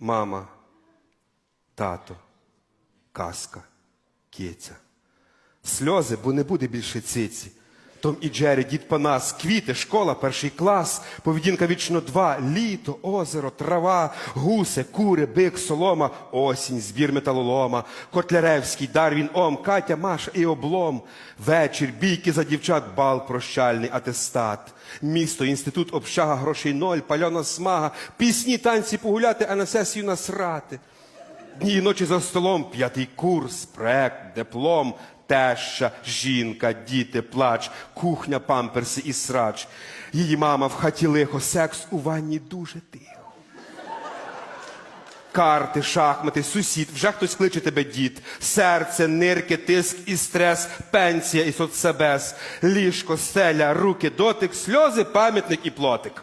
мама, тато, казка, киця. Сльози, бо не буде більше циці. Том і Джері, дід Панас, квіти, школа, перший клас, поведінка вічно два, літо, озеро, трава, гуси, кури, бик, солома, осінь, збір металолома, Котляревський, Дарвін, Ом, Катя, Маша і облом, вечір, бійки за дівчат, бал, прощальний, атестат, місто, інститут, общага, грошей ноль, пальона смага, пісні, танці погуляти, а на сесію насрати. Дні і ночі за столом, п'ятий курс, проект, диплом, теща, жінка, діти, плач, кухня, памперси і срач. Її мама в хаті лихо, секс у ванні дуже тихо. Карти, шахмати, сусід, вже хтось кличе тебе дід, серце, нирки, тиск і стрес, пенсія і соцсебес, ліжко, стеля, руки, дотик, сльози, пам'ятник і плотик.